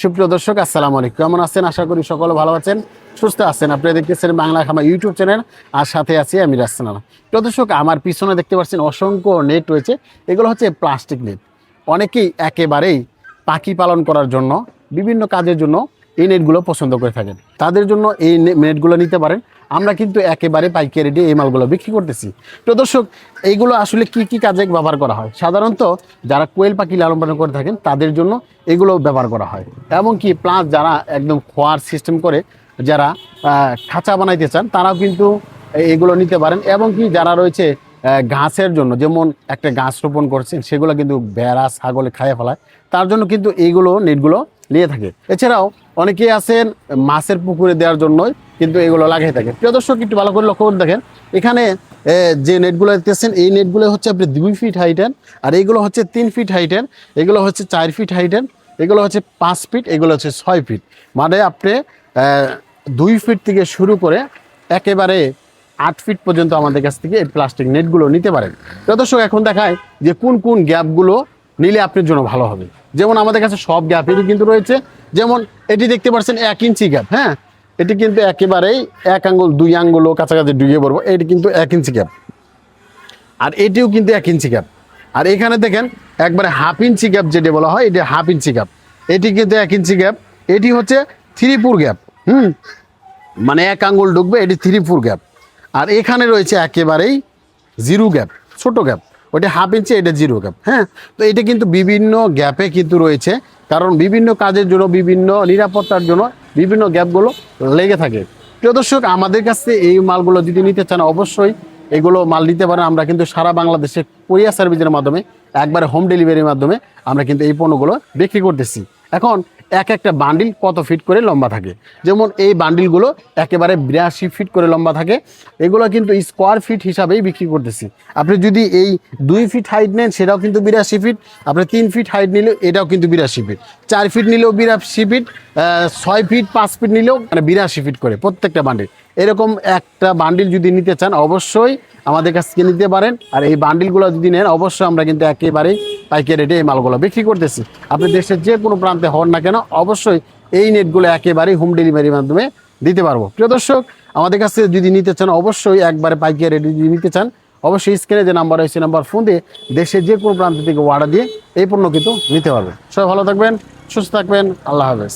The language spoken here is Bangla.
সুপ্রিয় দর্শক, আসসালামু আলাইকুম। কেমন আছেন? আশা করি সকলে ভালো আছেন, সুস্থ আছেন। আপনারা দেখতেছেন বাংলা খামা ইউটিউব চ্যানেল, আর সাথে আছি আমি রাসনাল প্রিয় দর্শক, আমার পিছনে দেখতে পাচ্ছেন অসংখ্য নেট রয়েছে। এগুলো হচ্ছে প্লাস্টিক নেট। অনেকেই একেবারেই পাখি পালন করার জন্য, বিভিন্ন কাজের জন্য এই নেটগুলো পছন্দ করে থাকেন। তাদের জন্য এই নেটগুলো নিতে পারেন। আমরা কিন্তু একেবারে পাইকারি দিয়ে এই মালগুলো বিক্রি করতেছি। প্রিয় দর্শক, এইগুলো আসলে কি কি কাজে ব্যবহার করা হয়? সাধারণত যারা কোয়েল পাখি লালন পালন করে থাকেন, তাদের জন্য এগুলো ব্যবহার করা হয়। এমনকি প্লাস যারা একদম খোয়ার সিস্টেম করে, যারা খাঁচা বানাইতে চান, তারাও কিন্তু এগুলো নিতে পারেন। এবং কি যারা রয়েছে ঘাসের জন্য, যেমন একটা গাছ রোপণ করছেন, সেগুলো কিন্তু বেড়া ছাগলে খাইয়ে ফেলায়। তার জন্য কিন্তু এইগুলো, নেটগুলো নিয়ে থাকে। এছাড়াও অনেকেই আছেন মাছের পুকুরে দেওয়ার জন্যই, কিন্তু এগুলো লাগাই থাকে প্রিয় দর্শক, একটু ভালো করে লক্ষ্য করে দেখেন। এখানে যে নেটগুলো দেখতেছেন, এই নেটগুলো হচ্ছে আপনি দুই ফিট হাইটের আর এইগুলো হচ্ছে তিন ফিট হাইটের এগুলো হচ্ছে চার ফিট হাইটের এগুলো হচ্ছে পাঁচ ফিট এগুলো হচ্ছে ছয় ফিট মানে আপনি দুই ফিট থেকে শুরু করে একেবারে আট ফিট পর্যন্ত আমাদের কাছ থেকে এই প্লাস্টিক নেটগুলো নিতে পারেন। দর্শক, এখন দেখায় যে কোন কোন গ্যাপগুলো নিলে আপনার জন্য ভালো হবে। যেমন আমাদের কাছে সব গ্যাপেরই কিন্তু রয়েছে। যেমন এটি দেখতে পাচ্ছেন এক ইঞ্চি গ্যাপ হ্যাঁ? এটি কিন্তু একেবারেই এক আঙ্গুল, দুই আঙ্গুলও কাছাকাছি ডুবিয়ে পড়ব। এটি কিন্তু এক ইঞ্চি গ্যাপ আর এটিও কিন্তু এক ইঞ্চি গ্যাপ আর এখানে দেখেন, একবারে হাফ ইঞ্চি গ্যাপ যেটা বলা হয়, এটি হাফ ইঞ্চি গ্যাপ এটি কিন্তু এক ইঞ্চি গ্যাপ এটি হচ্ছে থ্রি ফোর গ্যাপ হুম? মানে এক আঙ্গুল ঢুকবে, এটি থ্রি ফোর গ্যাপ আর এখানে রয়েছে একেবারেই জিরো গ্যাপ ছোট গ্যাপ ওটা হাফ ইঞ্চি এটা জিরো গ্যাপ হ্যাঁ? তো এটা কিন্তু বিভিন্ন গ্যাপে কিন্তু রয়েছে, কারণ বিভিন্ন কাজের জন্য, বিভিন্ন নিরাপত্তার জন্য বিভিন্ন গ্যাপগুলো লেগে থাকে। প্রিয় দর্শক, আমাদের কাছে এই মালগুলো যদি নিতে চান, অবশ্যই এগুলো মাল নিতে পারেন। আমরা কিন্তু সারা বাংলাদেশে কোরিয়া সার্ভিসের মাধ্যমে, একবারে হোম ডেলিভারির মাধ্যমে আমরা কিন্তু এই পণ্যগুলো বিক্রি করতেছি। এখন এক একটা বান্ডিল কত ফিট করে লম্বা থাকে? যেমন এই বান্ডিলগুলো একেবারে বিরাশি ফিট করে লম্বা থাকে। এগুলো কিন্তু স্কোয়ার ফিট হিসাবেই বিক্রি করতেছি। আপনি যদি এই দুই ফিট হাইট নেন, সেটাও কিন্তু বিরাশি ফিট আপনি তিন ফিট হাইট নিলেও এটাও কিন্তু বিরাশি ফিট চার ফিট নিলেও বিরাশি ফিট ছয় ফিট পাঁচ ফিট নিলেও মানে বিরাশি ফিট করে প্রত্যেকটা বান্ডিল এরকম একটা বান্ডিল যদি নিতে চান, অবশ্যই আমাদের কাছ থেকে নিতে পারেন। আর এই বান্ডিলগুলো যদি নেন, অবশ্যই আমরা কিন্তু একেবারেই পাইকারি রেটে এই মালগুলো বিক্রি করতেছি। আপনি দেশের যে কোনো প্রান্তে হন না কেন, অবশ্যই এই নেটগুলো একেবারেই হোম ডেলিভারির মাধ্যমে দিতে পারব। প্রিয় দর্শক, আমাদের কাছে যদি নিতে চান, অবশ্যই একবারে পাইকারি রেটে যদি নিতে চান, অবশ্যই স্ক্রিনে যে নাম্বার রয়েছে নাম্বার ফোন দিয়ে দেশের যে কোনো প্রান্ত থেকে অর্ডার দিয়ে এই পণ্য কিন্তু নিতে পারবে সবাই ভালো থাকবেন, সুস্থ থাকবেন, আল্লাহ হাফেজ।